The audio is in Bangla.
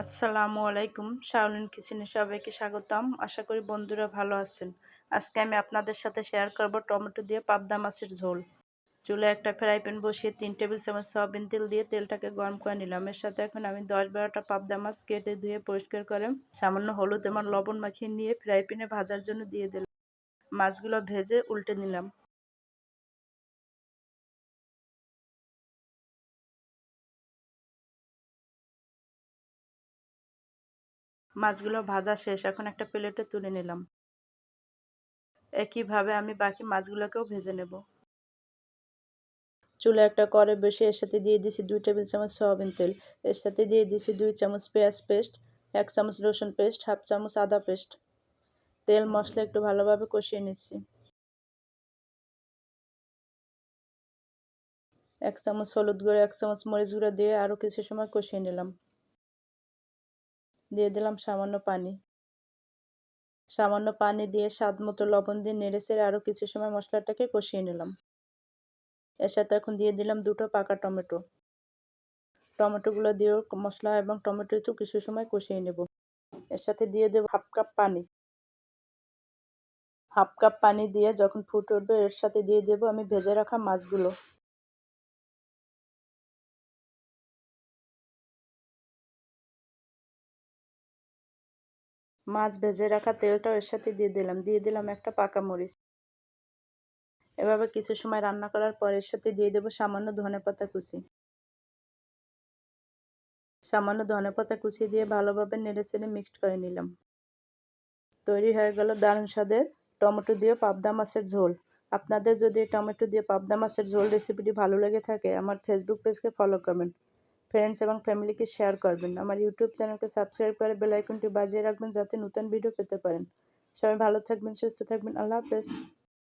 আসসালামু আলাইকুম, শাওলিন কিচেনে সবাইকে স্বাগতম। আশা করি বন্ধুরা ভালো আছেন। আজকে আমি আপনাদের সাথে শেয়ার করব টমেটো দিয়ে পাবদা মাছের ঝোল। চুলে একটা ফ্রাই প্যান বসিয়ে তিন টেবিল চামচ সয়াবিন তেল দিয়ে তেলটাকে গরম করে নিলাম। এর সাথে এখন আমি দশ বারোটা পাবদা মাছ কেটে ধুয়ে পরিষ্কার করে সামান্য হলুদ এবং লবণ মাখিয়ে নিয়ে ফ্রাই প্যানে ভাজার জন্য দিয়ে দিলাম। মাছগুলো ভেজে উল্টে নিলাম। মাছগুলো ভাজা শেষ, এখন একটা প্লেটে তুলে নিলাম। একইভাবে আমি বাকি মাছগুলোকেও ভেজে নেব। চুলে একটা করে বসে এর সাথে দিয়ে দিয়েছি দুই টেবিল চামচ সয়াবিন তেল। এর সাথে দিয়ে দিয়েছি দুই চামচ পেঁয়াজ পেস্ট, এক চামচ রসুন পেস্ট, হাফ চামচ আদা পেস্ট। তেল, মশলা একটু ভালোভাবে কষিয়ে নিচ্ছি। এক চামচ হলুদ গুঁড়ো, এক চামচ মরিচ গুঁড়ো দিয়ে আরও কিছু সময় কষিয়ে নিলাম। দিয়ে দিলাম সামান্য পানি। সামান্য পানি দিয়ে স্বাদ মতো লবণ দিয়ে নেড়ে চেড়ে আরও কিছু সময় মশলাটাকে কষিয়ে নিলাম। এর সাথে এখন দিয়ে দিলাম দুটো পাকা টমেটো। টমেটোগুলো দিয়েও মশলা এবং টমেটো একটু কিছু সময় কষিয়ে নেব। এর সাথে দিয়ে দেবো হাফ কাপ পানি। হাফ কাপ পানি দিয়ে যখন ফুটে উঠবে, এর সাথে দিয়ে দেবো আমি ভেজে রাখা মাছগুলো। মাছ ভেজে রাখা তেলটাও এর সাথে দিয়ে দিলাম। দিয়ে দিলাম একটা পাকা মরিচ। এভাবে কিছু সময় রান্না করার পর এর সাথে দিয়ে দেবো সামান্য ধনে পাতা কুচি। সামান্য ধনে পাতা কুচি দিয়ে ভালোভাবে নেড়ে চেড়ে মিক্সড করে নিলাম। তৈরি হয়ে গেল দারুণ স্বাদের টমেটো দিয়ে পাবদা মাছের ঝোল। আপনাদের যদি টমেটো দিয়ে পাবদা মাছের ঝোল রেসিপিটি ভালো লেগে থাকে, আমার ফেসবুক পেজকে ফলো করবেন। ফ্রেন্ডস এবং ফ্যামিলিকে শেয়ার করবেন। আমার ইউটিউব চ্যানেলকে সাবস্ক্রাইব করে বেলাইকনটি বাজিয়ে রাখবেন যাতে নতুন ভিডিও পেতে পারেন। সবাই ভালো থাকবেন, সুস্থ থাকবেন, আল্লাহ হাফেজ।